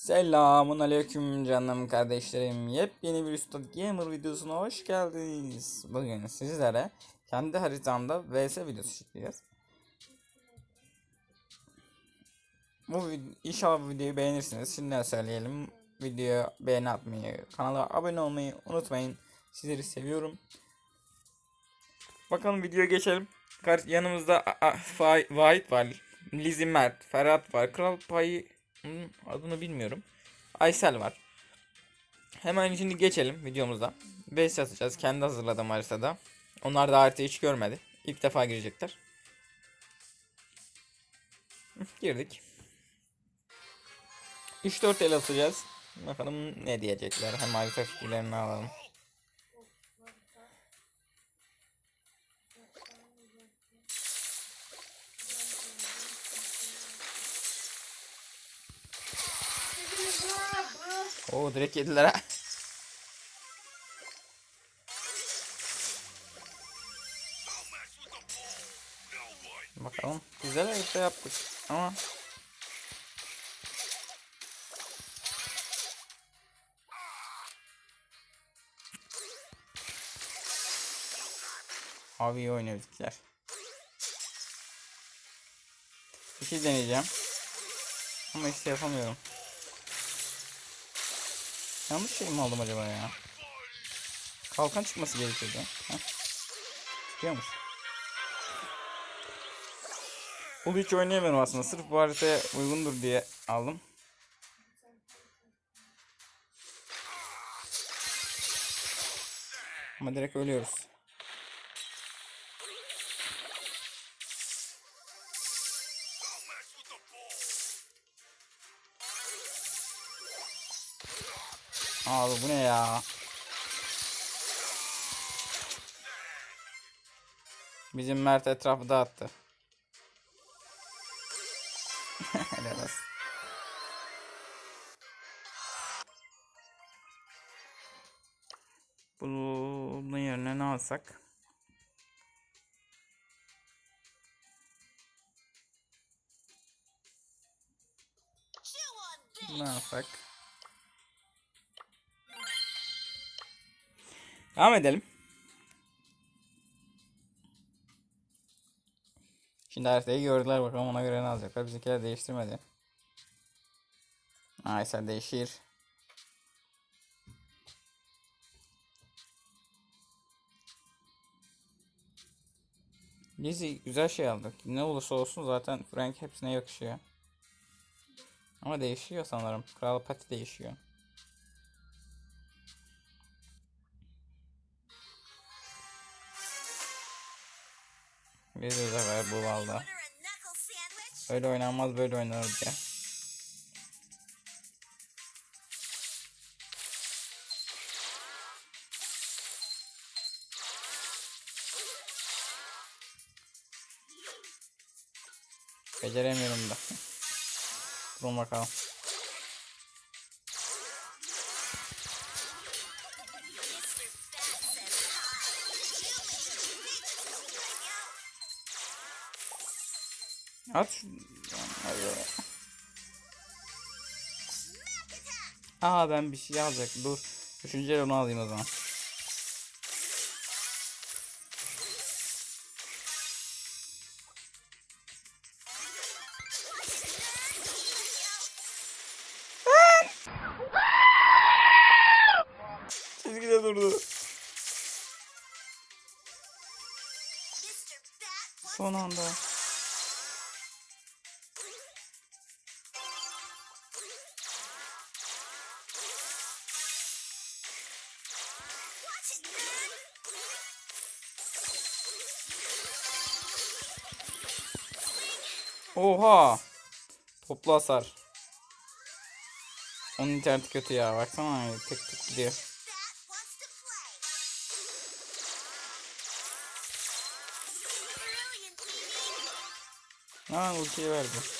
Selamun aleyküm canım kardeşlerim. Yepyeni bir Üstad Gamer videosuna hoş geldiniz. Bugün sizlere kendi haritamda VS videosu çekeceğiz. Bu vid- inşallah videoyu beğenirsiniz. Şimdiden söyleyelim. Videoya beğeni atmayı, kanala abone olmayı unutmayın. Sizleri seviyorum. Bakalım videoya geçelim. Yanımızda Vahit var. Lizzy Mert, Ferhat var. Kral Payı adını bilmiyorum. Aysel var. Hemen şimdi geçelim videomuza. Base atacağız. Kendi hazırladım haritada. Onlar da haritayı hiç görmedi. İlk defa girecekler. Girdik. 3-4 el atacağız. Bakalım ne diyecekler. Hem harita fikirlerini alalım. Oo direkt yediler ha. Bakalım. Güzel harita yaptık ama Abi iyi bizimkiler. Bir şey deneyeceğim. Ama işte yapamıyorum. Yanlış şey mi aldım acaba ya? Kalkan çıkması gerekiyordu. Heh. Çıkıyormuş. Bunu hiç oynayamıyorum aslında. Sırf bu haritaya uygundur diye aldım. Ama direkt ölüyoruz. Abi bu ne ya? Bizim Mert etrafı dağıttı. Helal olsun. Bunun yerine ne alsak? Ne alsak? Devam edelim. Şimdi haritayı gördüler bakalım ona göre ne alacaklar. Bizimkiler değiştirmedi. Aysa değişir. Lizzy güzel şey aldık. Ne olursa olsun zaten Frank hepsine yakışıyor. Ama değişiyor sanırım. Kral Pati değişiyor. Biz de sefer bu valda. Öyle oynanmaz böyle oynanır diye. Beceremiyorum da. Durun bakalım. At. Aa ben bir şey alacak. Dur. Üçüncü onu alayım o zaman. Çizgide durdu. Son anda. Oha. Toplu hasar. Onun interneti kötü ya. Baksana tek tek gidiyor. Ha ultiyi verdi.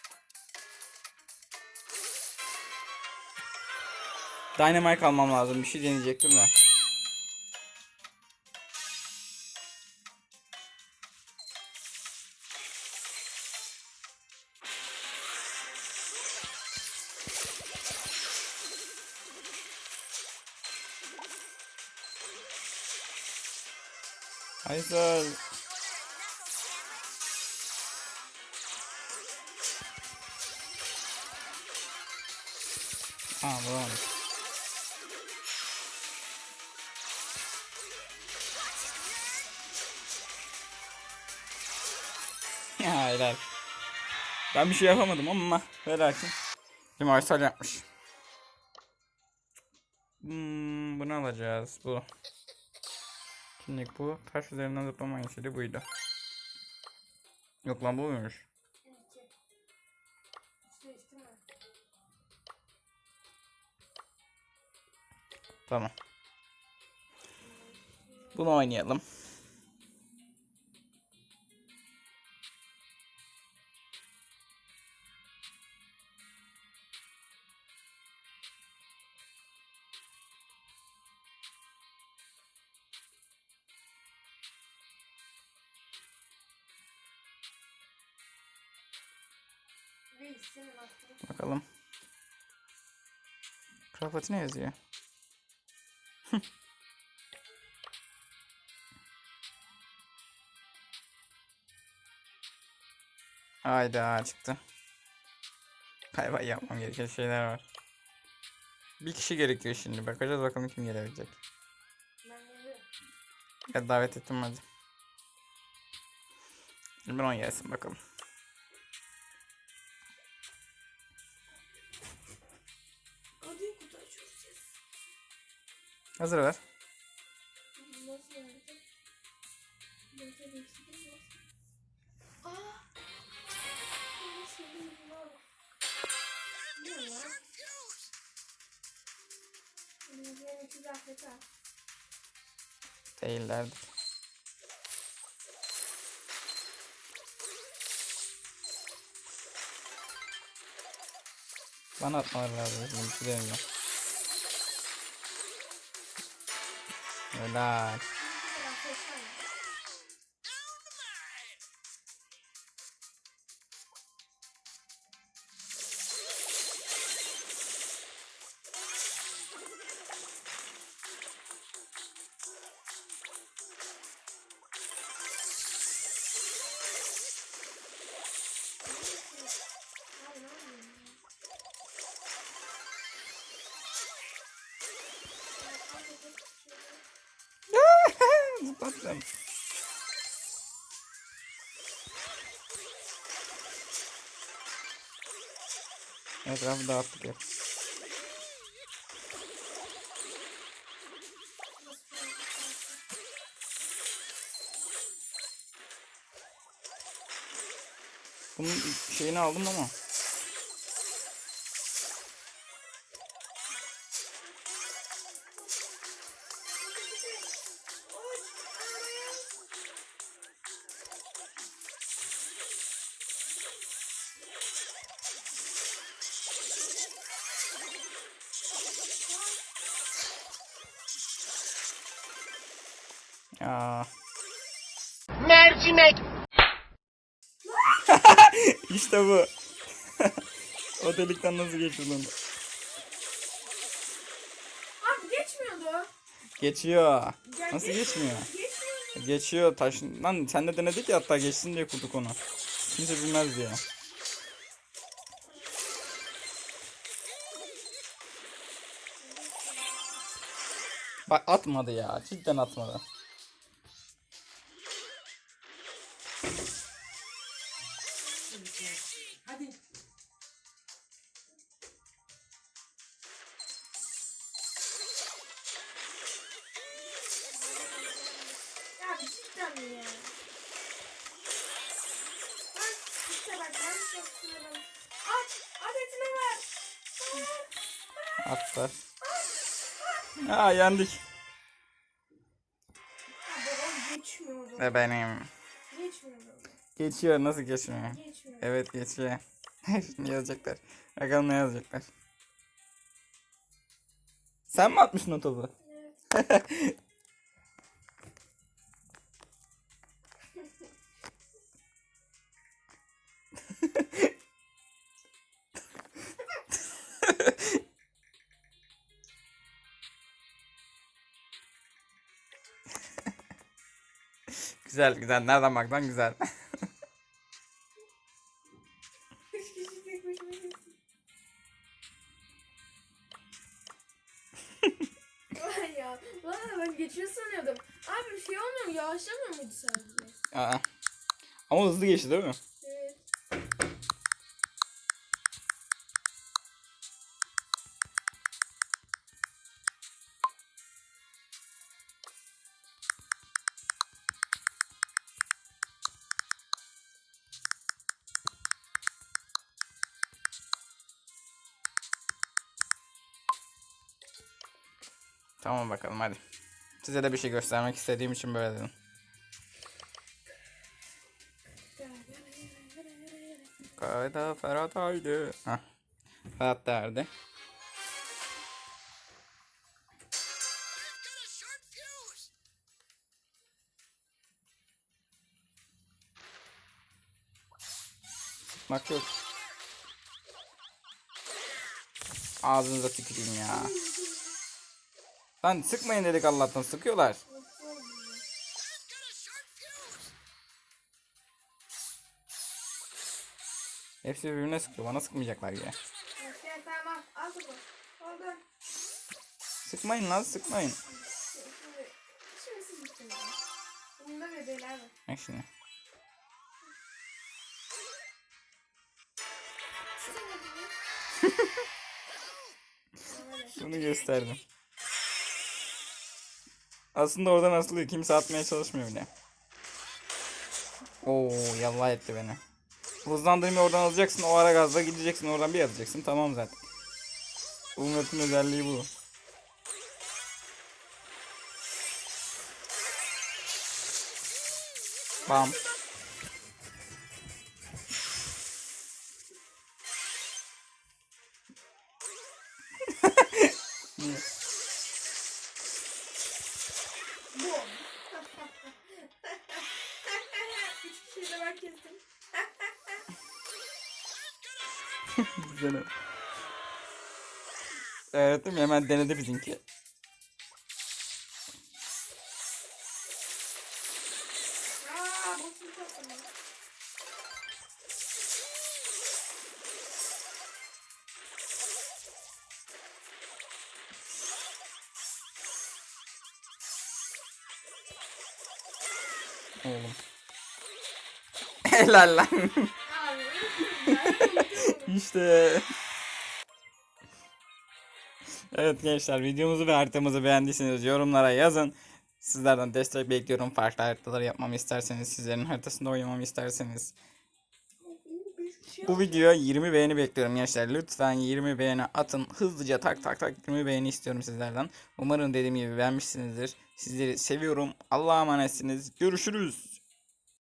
Dynamite almam lazım. Bir şey deneyecektim de. Haysel. Aa bulamadım. Helal. Ben bir şey yapamadım ama ve lakin. Bizim Aysel yapmış. Hmm, bunu alacağız. Bu. Kimlik bu. Taş üzerinden zıplama yeşili buydu. Yok lan bu muymuş? Tamam. Bunu oynayalım. Kravatı ne yazıyor? Hayda çıktı. Galiba yapmam gereken şeyler var. Bir kişi gerekiyor şimdi. Bakacağız bakalım kim gelebilecek. Ya davet ettim hadi. Ben on gelsin bakalım. Zafiyeti var. Değillerdir. Bana atmaları lazım. Şimdi bir şey demeyeceğim. Zıplattım. Etrafı dağıttık hep. Bunun şeyini aldım ama. Ya. Mercimek. İşte bu. o delikten nasıl geçirdin? Abi geçmiyordu. Geçiyor. Ya Nasıl geç- geçmiyor? Geçmiyordu. Geçiyor taş. Lan sen de denedik ya hatta geçsin diye kurduk onu. Kimse bilmez diye. Bak atmadı ya. Cidden atmadı. Adetine ver. Atlar. Aa yendik. Babam geçmiyordu. Ve benim. Geçmiyordu. Geçiyor nasıl geçmiyor? Geçmiyordu. Evet geçiyor. Şimdi yazacaklar. Bakalım ne yazacaklar. Sen mi atmışsın o topu? Evet. Güzel güzel. Nereden baktan güzel. Vay ya. Valla ben geçiyor sanıyordum. Abi bir şey olmuyor mu? Yavaşlamıyor muydu sadece? Aa. Ama hızlı geçti değil mi? Tamam bakalım hadi. Size de bir şey göstermek istediğim için böyle dedim. Kayda Ferhat haydi. Hah. Ferhat derdi. Bak yok. Ağzınıza tüküreyim ya. Lan sıkmayın dedik Allah'tan sıkıyorlar. Hepsi birbirine sıkıyor. Bana sıkmayacaklar ya. Sıkmayın lan sıkmayın. Bak şimdi. Bunu gösterdim. Aslında oradan asılıyor. Kimse atmaya çalışmıyor bile. Oo yallah etti beni. Hızlandırmayı oradan alacaksın. O ara gazla gideceksin. Oradan bir atacaksın. Tamam zaten. Map'in özelliği bu. Bam. Evet değil mi? Hemen denedi bizimki. Aa, boşluk yaptım. Oğlum. Helal lan. Abi. ben işte. Evet gençler videomuzu ve haritamızı beğendiyseniz yorumlara yazın. Sizlerden destek bekliyorum. Farklı haritalar yapmamı isterseniz, sizlerin haritasında oynamamı isterseniz. Bu videoya 20 beğeni bekliyorum gençler. Lütfen 20 beğeni atın. Hızlıca tak tak tak 20 beğeni istiyorum sizlerden. Umarım dediğim gibi beğenmişsinizdir. Sizleri seviyorum. Allah'a emanetsiniz. Görüşürüz.